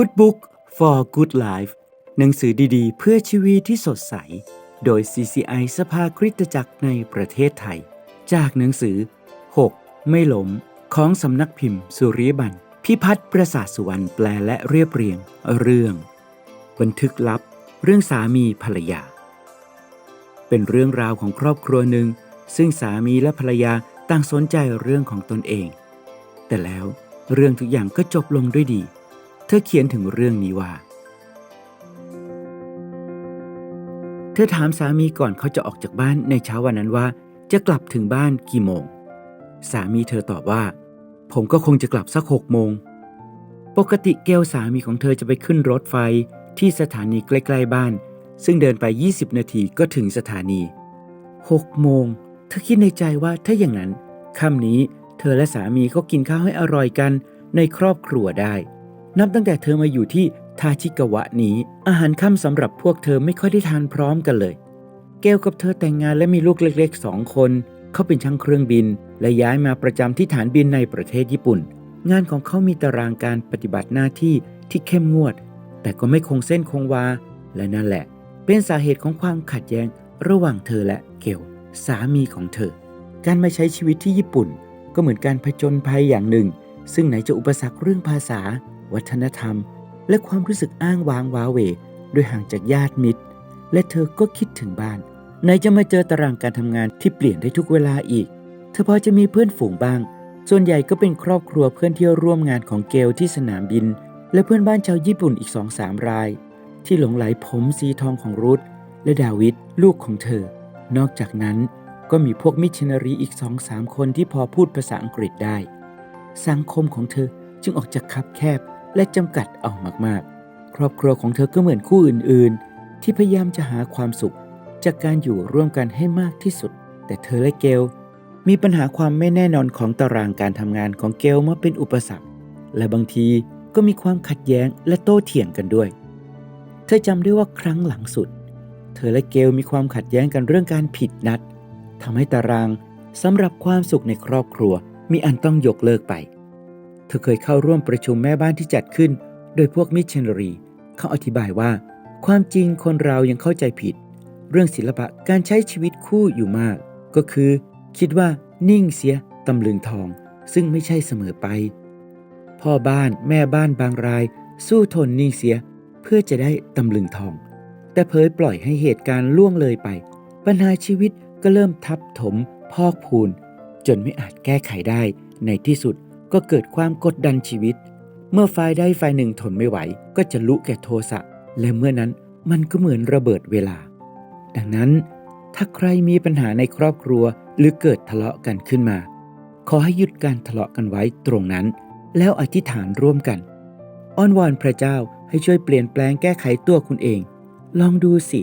Good Book for Good Life หนังสือดีๆ เพื่อชีวิตที่สดใส โดย CCI สภาคริสตจักรในประเทศไทย จากหนังสือ 6 ไม่หลมของสำนักพิมพ์ สุริยบัน พิพัฒน์ประสาทสุวรรณแปลและเรียบเรียง เรื่อง บันทึกลับ เรื่องสามีภรรยา เป็นเรื่องราวของครอบครัวหนึ่ง ซึ่งสามีและภรรยาต่างสนใจเรื่องของตนเอง แต่แล้วเรื่องทุกอย่างก็จบลงด้วยดี เธอเขียนถึงเรื่องนี้ว่า เธอถามสามีก่อนเขาจะออกจากบ้านในเช้าวันนั้นว่าจะกลับถึงบ้านกี่โมง สามีเธอตอบว่า ผมก็คงจะกลับสักหกโมง ปกติเกลสามีของเธอจะไปขึ้นรถไฟที่สถานีใกล้ๆบ้าน ซึ่งเดินไป 20 นาทีก็ถึงสถานี6โมง เธอคิดในใจว่าถ้าอย่างนั้นค่ำนี้เธอและสามีก็กินข้าวให้อร่อยกันในครอบครัวได้ นับตั้งแต่เธอมาอยู่ที่ทาชิกาวะนี้ อาหารค่ำสำหรับพวกเธอไม่ค่อยได้ทานพร้อมกันเลย เกลกับเธอแต่งงานและมีลูกเล็กๆสองคน เขาเป็นช่างเครื่องบิน และย้ายมาประจำที่ฐานบินในประเทศญี่ปุ่น งานของเขามีตารางการปฏิบัติหน้าที่ที่เข้มงวด แต่ก็ไม่คงเส้นคงวา และนั่นแหละ เป็นสาเหตุของความขัดแย้งระหว่างเธอและเกลสามีของเธอ การมาใช้ชีวิตที่ญี่ปุ่น ก็เหมือนการผจญภัยอย่างหนึ่ง ซึ่งไหนจะอุปสรรคเรื่องภาษา วัฒนธรรม และความรู้สึกอ้างว้างว้าเหวโดยห่างจากญาติมิตร และเธอก็คิดถึงบ้านไหนจะมาเจอตารางการทำงานที่เปลี่ยนได้ทุกเวลาอีก เธอพอจะมีเพื่อนฝูงบ้าง ส่วนใหญ่ก็เป็นครอบครัวเพื่อนที่ร่วมงานของเกลที่สนามบิน และเพื่อนบ้านชาวญี่ปุ่นอีกสองสามราย ที่หลงไหลผมสีทองของรุธและดาวิดลูกของเธอ นอกจากนั้นก็มีพวกมิชชันนารีอีกสองสามคนที่พอพูดภาษาอังกฤษได้ สังคมของเธอจึงออกจากคับแคบ และจำกัดเอามากๆ ครอบครัวของเธอก็เหมือนคู่อื่นๆ ที่พยายามจะหาความสุข จากการอยู่ร่วมกันให้มากที่สุด แต่เธอและเกลมีปัญหาความไม่แน่นอนของตารางการทำงานของเกลมาเป็นอุปสรรค และบางทีก็มีความขัดแย้งและโต้เถียงกันด้วย เธอจำได้ว่าครั้งหลังสุด เธอและเกลมีความขัดแย้งกันเรื่องการผิดนัดทำให้ตารางสำหรับความสุขในครอบครัวมีอันต้องยกเลิกไป เธอเคยเข้าร่วมประชุมแม่บ้านที่จัดขึ้น โดยพวกมิชชันนารีเขาอธิบายว่า ความจริงคนเรายังเข้าใจผิด เรื่องศิลปะการใช้ชีวิตคู่อยู่มาก ก็คือ คิดว่านิ่งเสียตำลึงทอง ซึ่งไม่ใช่เสมอไป พ่อบ้านแม่บ้านบางราย สู้ทนนิ่งเสีย เพื่อจะได้ตำลึงทอง แต่เผยปล่อยให้เหตุการณ์ล่วงเลยไป ปัญหาชีวิตก็เริ่มทับถมพอกพูน จนไม่อาจแก้ไขได้ในที่สุด ก็เกิดความกดดันชีวิต เมื่อฝ่ายใดฝ่ายหนึ่งทนไม่ไหว ก็จะลุแก่โทสะ และเมื่อนั้นมันก็เหมือนระเบิดเวลา ดังนั้น ถ้าใครมีปัญหาในครอบครัวหรือเกิดทะเลาะกันขึ้นมา ขอให้หยุดการทะเลาะกันไว้ตรงนั้น แล้วอธิษฐานร่วมกัน อ้อนวอนพระเจ้าให้ช่วยเปลี่ยนแปลงแก้ไขตัวคุณเอง ลองดูสิ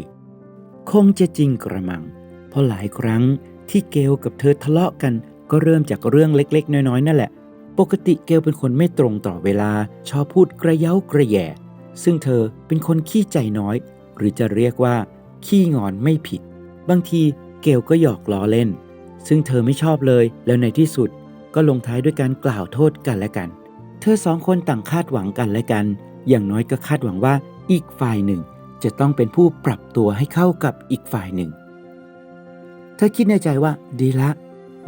คงจะจริงกระมัง เพราะหลายครั้งที่เกลกับเธอทะเลาะกันก็เริ่มจากเรื่องเล็กๆ น้อยๆ นั่นแหละ ปกติเกลเป็นคนไม่ตรงต่อเวลาชอบพูดกระเย้ากระแย่ซึ่งเธอเป็นคนขี้ใจน้อย หรือจะเรียกว่า ขี้งอนไม่ผิด บางทีเกลก็หยอกล้อเล่น ซึ่งเธอไม่ชอบเลยแล้วในที่สุดก็ลงท้ายด้วยการกล่าวโทษกันและกัน เธอสองคนต่างคาดหวังกันและกัน อย่างน้อยก็คาดหวังว่าอีกฝ่ายหนึ่ง จะต้องเป็นผู้ปรับตัวให้เข้ากับอีกฝ่ายหนึ่ง เธอคิดในใจว่าดีละ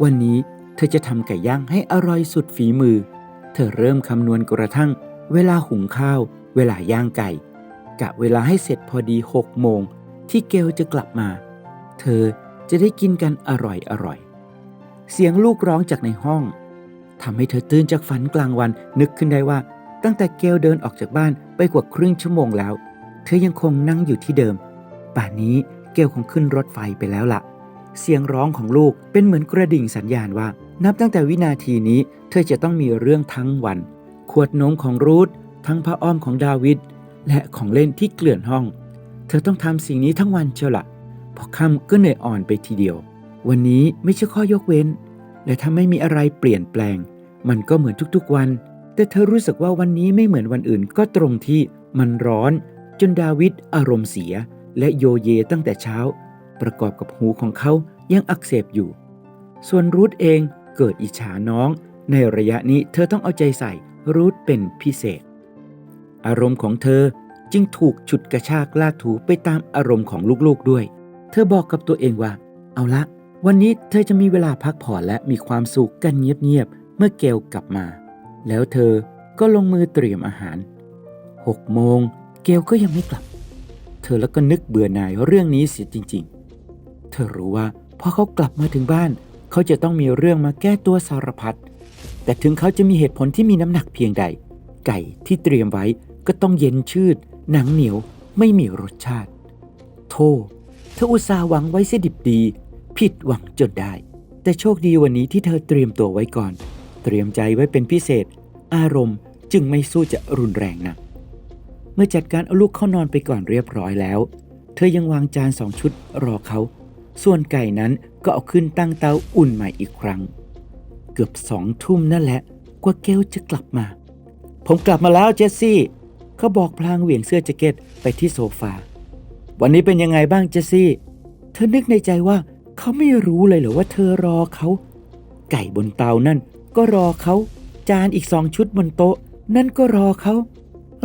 วันนี้ เธอจะทำไก่ย่างให้อร่อยสุดฝีมือ เธอเริ่มคำนวณกระทั่ง เวลาหุงข้าว เวลาย่างไก่ กะเวลาให้เสร็จพอดีหกโมง ที่เกลจะกลับมา เธอจะได้กินกันอร่อยอร่อย เสียงลูกร้องจากในห้องทำให้เธอตื่นจากฝันกลางวันนึกขึ้นได้ว่า ตั้งแต่เกลเดินออกจากบ้านไปกว่าครึ่งชั่วโมงแล้ว เธอยังคงนั่งอยู่ที่เดิม ป่านนี้เกลคงขึ้นรถไฟไปแล้วละ่ะ เสียงร้องของลูกเป็นเหมือนกระดิ่งสัญญาณว่า นับตั้งแต่วินาทีนี้เธอจะต้องมีเรื่องทั้งวัน ขวดนมของรูธทั้งผ้าอ้อมของดาวิดและของเล่นที่เกลื่อนห้อง เธอต้องทำสิ่งนี้ทั้งวันเชียวละพอค่ำก็เหนื่อยอ่อนไปทีเดียว วันนี้ไม่ใช่ข้อยกเว้น และถ้าไม่มีอะไรเปลี่ยนแปลง มันก็เหมือนทุกๆวัน แต่เธอรู้สึกว่าวันนี้ไม่เหมือนวันอื่นก็ตรงที่มันร้อน จนดาวิดอารมณ์เสีย และโยเยตั้งแต่เช้า ประกอบกับหูของเขายังอักเสบอยู่ ส่วนรูธเอง เกิดอิจฉาน้อง ในระยะนี้เธอต้องเอาใจใส่รูธเป็นพิเศษ อารมณ์ของเธอจึงถูกฉุดกระชากลากถูไปตามอารมณ์ของลูกๆด้วย เธอบอกกับตัวเองว่า เอาละ วันนี้เธอจะมีเวลาพักผ่อนและมีความสุขกันเงียบๆเมื่อเกลกลับมา แล้วเธอก็ลงมือเตรียมอาหารหกโมงเกลก็ยังไม่กลับ เธอแล้วก็นึกเบื่อหน่ายเรื่องนี้เสียจริง ๆ เธอรู้ว่าพอเขากลับมาถึงบ้าน เขาจะต้องมีเรื่องมาแก้ตัวสารพัด แต่ถึงเขาจะมีเหตุผลที่มีน้ำหนักเพียงใด ไก่ที่เตรียมไว้ก็ต้องเย็นชืด หนังเหนียวไม่มีรสชาติ โทษเธออุตส่าห์หวังไว้เสียดิบดี ผิดหวังจนได้ แต่โชคดีวันนี้ที่เธอเตรียมตัวไว้ก่อน เตรียมใจไว้เป็นพิเศษ อารมณ์จึงไม่สู้จะรุนแรงนักเมื่อจัดการเอาลูกเข้านอนไปก่อนเรียบร้อยแล้ว เธอยังวางจานสองชุดรอเขา ส่วนไก่นั้น ก็เอาขึ้นตั้งเตาอุ่นใหม่อีกครั้ง เกือบสองทุ่มนั่นแหละ กว่าเกลจะกลับมา ผมกลับมาแล้วเจสซี่ เขาบอกพลางเหวี่ยงเสื้อแจ็คเก็ตไปที่โซฟา วันนี้เป็นยังไงบ้างเจสซี่ เธอนึกในใจว่าเขาไม่รู้เลยเหรอว่าเธอรอเขา ไก่บนเตานั่นก็รอเขา จานอีกสองชุดบนโต๊ะ นั่นก็รอเขา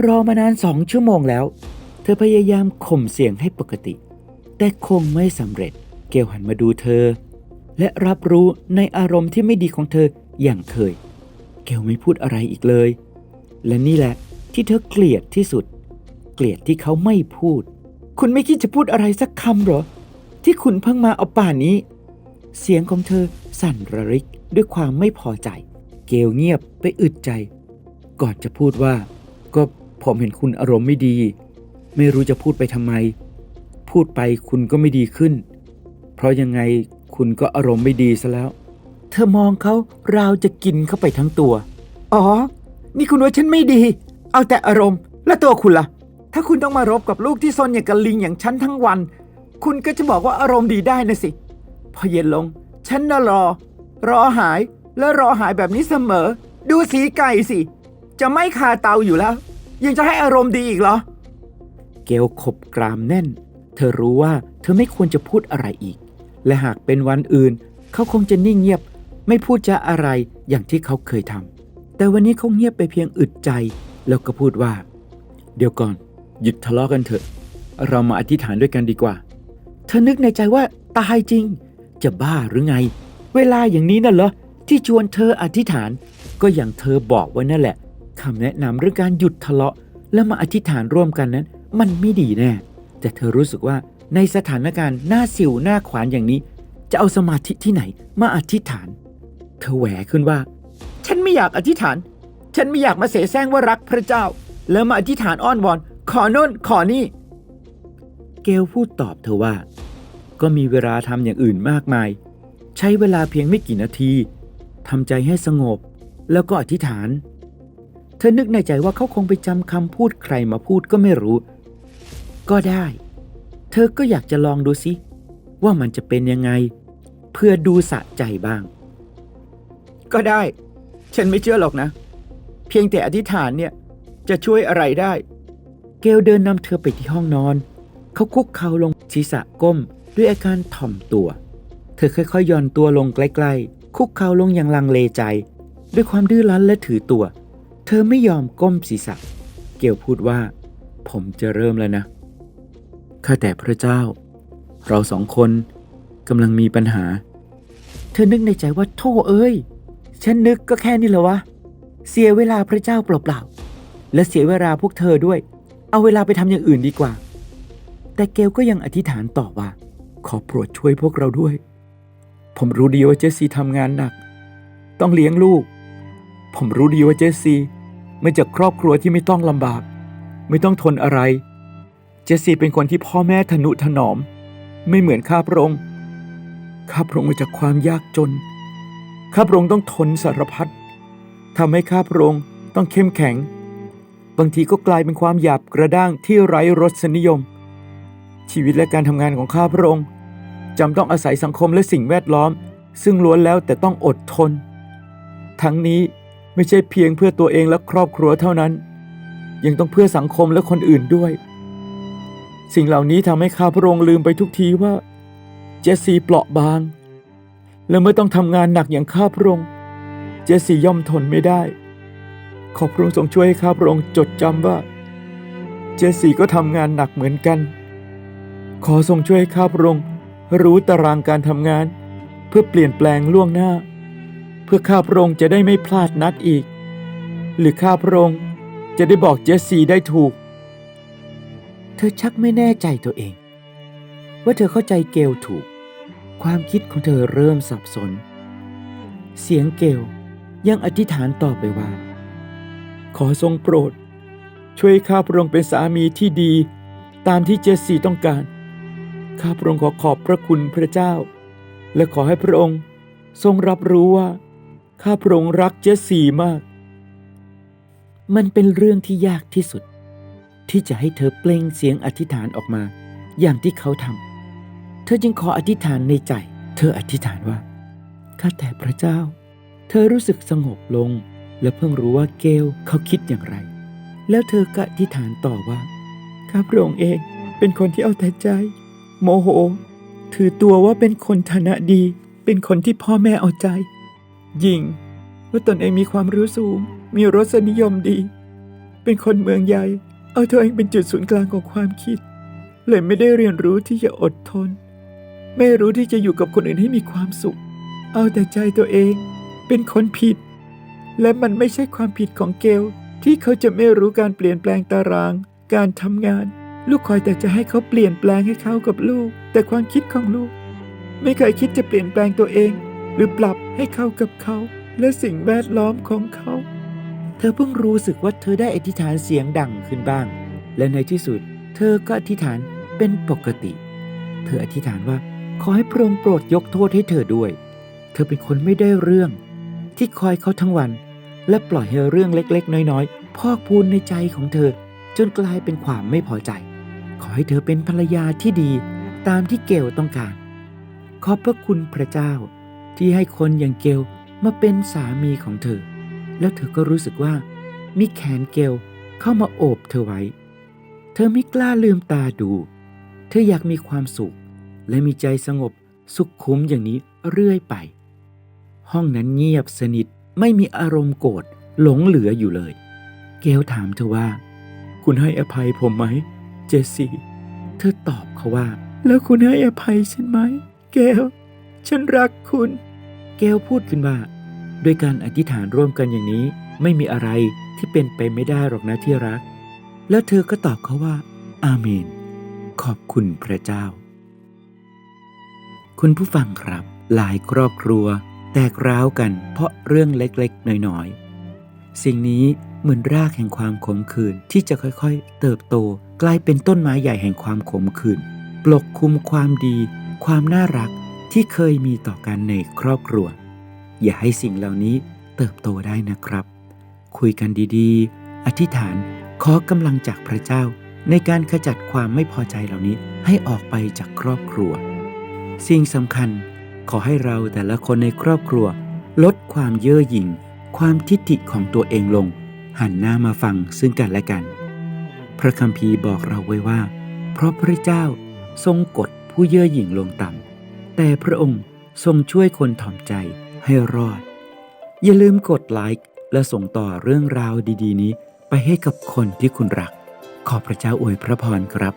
รอมานานสองชั่วโมงแล้ว เธอพยายามข่มเสียงให้ปกติ แต่คงไม่สำเร็จ เกลหันมาดูเธอ และรับรู้ในอารมณ์ที่ไม่ดีของเธออย่างเคย เกลไม่พูดอะไรอีกเลย และนี่แหละที่เธอเกลียดที่สุด เกลียดที่เขาไม่พูด คุณไม่คิดจะพูดอะไรสักคำหรอ ที่คุณเพิ่งมาเอาป่านนี้ เสียงของเธอสั่นระริกด้วยความไม่พอใจ เกลเงียบไปอึดใจ ก่อนจะพูดว่า ก็ผมเห็นคุณอารมณ์ไม่ดี ไม่รู้จะพูดไปทำไม พูดไปคุณก็ไม่ดีขึ้น เพราะยังไงคุณก็อารมณ์ไม่ดีซะแล้ว เธอมองเขาราวจะกินเข้าไปทั้งตัว อ๋อ นี่คุณว่าฉันไม่ดี เอาแต่อารมณ์ และตัวคุณล่ะ ถ้าคุณต้องมารบกับลูกที่ซนอย่างกับลิงอย่างฉันทั้งวัน คุณก็จะบอกว่าอารมณ์ดีได้นะสิ พอเย็นลง ฉันน่ะรอ รอหายและรอหายแบบนี้เสมอ ดูสีไก่สิ จะไม่คาเตาอยู่แล้ว ยังจะให้อารมณ์ดีอีกเหรอ เกลขบกรามแน่น เธอรู้ว่าเธอไม่ควรจะพูดอะไรอีก และหากเป็นวันอื่น เขาคงจะนิ่งเงียบ ไม่พูดจะอะไรอย่างที่เขาเคยทำแต่วันนี้เขาเงียบไปเพียงอึดใจ แล้วก็พูดว่า เดี๋ยวก่อน หยุดทะเลาะกันเถอะ เรามาอธิษฐานด้วยกันดีกว่า เธอนึกในใจว่าตายจริง จะบ้าหรือไง เวลาอย่างนี้น่ะเหรอที่ชวนเธออธิษฐาน ก็อย่างเธอบอกไว้นั่นแหละคำแนะนำเรื่องการหยุดทะเลาะ แล้วมาอธิษฐานร่วมกันนั้น มันไม่ดีแน่ แต่เธอรู้สึกว่า ในสถานการณ์หน้าสิวหน้าขวานอย่างนี้ จะเอาสมาธิที่ไหนมาอธิษฐาน เธอแหวขึ้นว่า ฉันไม่อยากอธิษฐาน ฉันไม่อยากมาเสแสร้งว่ารักพระเจ้า แล้วมาอธิษฐานอ้อนวอน ขอโน่นขอนี่ เกลพูดตอบเธอว่า ก็มีเวลาทำอย่างอื่นมากมาย ใช้เวลาเพียงไม่กี่นาทีทำใจให้สงบ แล้วก็อธิษฐาน เธอนึกในใจว่าเขาคงไปจำคำพูดใครมาพูดก็ไม่รู้ ก็ได้ เธอก็อยากจะลองดูสิว่ามันจะเป็นยังไง เพื่อดูสะใจบ้าง ก็ได้ ฉันไม่เชื่อหรอกนะ เพียงแต่อธิษฐานเนี่ยจะช่วยอะไรได้ เกลเดินนำเธอไปที่ห้องนอน เขาคุกเข่าลงศีรษะก้มด้วยอาการถ่อมตัว เธอค่อยๆย่อนตัวลงใกล้ๆ คุกเข่าลงอย่างลังเลใจ ด้วยความดื้อรั้นและถือตัว เธอไม่ยอมก้มศีรษะ เกลพูดว่า ผมจะเริ่มแล้วนะ ข้าแต่พระเจ้า เราสองคนกำลังมีปัญหา เธอนึกในใจว่าโธ่เอ้ย ฉันนึกก็แค่นี้เหรอวะ เสียเวลาพระเจ้าเปล่าๆ และเสียเวลาพวกเธอด้วย เอาเวลาไปทำอย่างอื่นดีกว่า แต่เกลก็ยังอธิษฐานต่อว่า ขอโปรดช่วยพวกเราด้วย ผมรู้ดีว่าเจสซี่ทำงานหนัก ต้องเลี้ยงลูก ผมรู้ดีว่าเจสซี่มาจากครอบครัวที่ไม่ต้องลำบาก ไม่ต้องทนอะไร จสซี่เป็นคนที่พ่อแม่ทนุถนอม ไม่เหมือนข้าพระองค์ ข้าพระองค์มาจากความยากจน ข้าพระองค์ต้องทนสารพัดทำให้ข้าพระองค์ต้องเข้มแข็ง บางทีก็กลายเป็นความหยาบกระด้างที่ไร้รสนิยม ชีวิตและการทำงานของข้าพระองค์จำต้องอาศัยสังคมและสิ่งแวดล้อม ซึ่งล้วนแล้วแต่ต้องอดทน ทั้งนี้ไม่ใช่เพียงเพื่อตัวเองและครอบครัวเท่านั้น ยังต้องเพื่อสังคมและคนอื่นด้วย สิ่งเหล่านี้ทำให้ข้าพระองค์ลืมไปทุกทีว่า เจสซีเปราะบาง และเมื่อต้องทำงานหนักอย่างข้าพระองค์ เจสซีย่อมทนไม่ได้ ขอพระองค์ทรงช่วยให้ข้าพระองค์จดจำว่า เจสซีก็ทำงานหนักเหมือนกัน ขอทรงช่วยให้ข้าพระองค์รู้ตารางการทำงาน เพื่อเปลี่ยนแปลงล่วงหน้า เพื่อข้าพระองค์จะได้ไม่พลาดนัดอีก หรือข้าพระองค์จะได้บอกเจสซีได้ถูก ธอชักไม่แน่ใจตัวเอง ว่าเธอเข้าใจเกลถูก ความคิดของเธอเริ่มสับสน เสียงเกลยังอธิษฐานต่อไปว่า ขอทรงโปรด ช่วยข้าพระองค์เป็นสามีที่ดี ตามที่เจสซี่ต้องการ ข้าพระองค์ขอขอบพระคุณพระเจ้า และขอให้พระองค์ทรงรับรู้ว่า ข้าพระองค์รักเจสซี่มาก มันเป็นเรื่องที่ยากที่สุด ที่จะให้เธอเปล่งเสียงอธิษฐานออกมา อย่างที่เขาทำ เธอจึงขออธิษฐานในใจ เธออธิษฐานว่า ข้าแต่พระเจ้า เธอรู้สึกสงบลง และเพิ่งรู้ว่าเกลเขาคิดอย่างไร แล้วเธอก็อธิษฐานต่อว่า ข้าพระองค์เองเป็นคนที่เอาแต่ใจ โมโห ถือตัวว่าเป็นคนฐานะดี เป็นคนที่พ่อแม่เอาใจ ยิ่งว่าตนเองมีความรู้สูง มีรสนิยมดี เป็นคนเมืองใหญ่ เอาตัวเองเป็นจุดศูนย์กลางของความคิด เลยไม่ได้เรียนรู้ที่จะอดทน ไม่รู้ที่จะอยู่กับคนอื่นให้มีความสุข เอาแต่ใจตัวเองเป็นคนผิด และมันไม่ใช่ความผิดของเกลที่เขาจะไม่รู้การเปลี่ยนแปลงตาราง การทำงาน ลูกคอยแต่จะให้เขาเปลี่ยนแปลงให้เขากับลูก แต่ความคิดของลูก ไม่เคยคิดจะเปลี่ยนแปลงตัวเอง หรือปรับให้เข้ากับเขา และสิ่งแวดล้อมของเขา เธอเพิ่งรู้สึกว่าเธอได้อธิษฐานเสียงดังขึ้นบ้าง และในที่สุด เธอก็อธิษฐานเป็นปกติ เธออธิษฐานว่าขอให้พระองค์โปรดยกโทษให้เธอด้วย เธอเป็นคนไม่ได้เรื่อง ที่คอยเขาทั้งวัน และปล่อยให้เรื่องเล็กๆ น้อยๆ พอกพูนในใจของเธอ จนกลายเป็นความไม่พอใจ ขอให้เธอเป็นภรรยาที่ดีตามที่เกลต้องการ ขอบพระคุณพระเจ้า ที่ให้คนอย่างเกลมาเป็นสามีของเธอ แล้วเธอก็รู้สึกว่า มีแขนเกลเข้ามาโอบเธอไว้ เธอไม่กล้าลืมตาดู เธออยากมีความสุข และมีใจสงบสุขคุ้มอย่างนี้เรื่อยไป ห้องนั้นเงียบสนิทไม่มีอารมณ์โกรธหลงเหลืออยู่เลย เกลถามเธอว่า คุณให้อภัยผมไหม เจสซี่ เธอตอบเขาว่า แล้วคุณให้อภัยฉันไหม เกลฉันรักคุณ เกลพูดขึ้นว่า ด้วยการอธิษฐานร่วมกันอย่างนี้ไม่มีอะไรที่เป็นไปไม่ได้หรอกนะที่รัก แล้วเธอก็ตอบเขาว่า อาเมน ขอบคุณพระเจ้า คุณผู้ฟังครับ หลายครอบครัว แตกร้าวกันเพราะเรื่องเล็กๆน้อยๆ สิ่งนี้เหมือนรากแห่งความขมขื่นที่จะค่อยๆ เติบโตกลายเป็นต้นไม้ใหญ่แห่งความขมขื่นปกคลุมความดี ความน่ารักที่เคยมีต่อกันในครอบครัว อย่าให้สิ่งเหล่านี้เติบโตได้นะครับ คุยกันดีๆ อธิษฐานขอกำลังจากพระเจ้า ในการขจัดความไม่พอใจเหล่านี้ให้ออกไปจากครอบครัว สิ่งสำคัญขอให้เราแต่ละคนในครอบครัว ลดความเย่อหยิ่ง ความทิฏฐิของตัวเองลง หันหน้ามาฟังซึ่งกันและกัน พระคัมภีร์บอกเราไว้ว่า เพราะพระเจ้าทรงกดผู้เย่อหยิ่งลงต่ำแต่พระองค์ทรงช่วยคนถ่อมใจ ให้รอด อย่าลืมกดไลค์และส่งต่อเรื่องราวดี ๆ นี้ ไปให้กับคนที่คุณรัก ขอพระเจ้าอวยพระพรครับ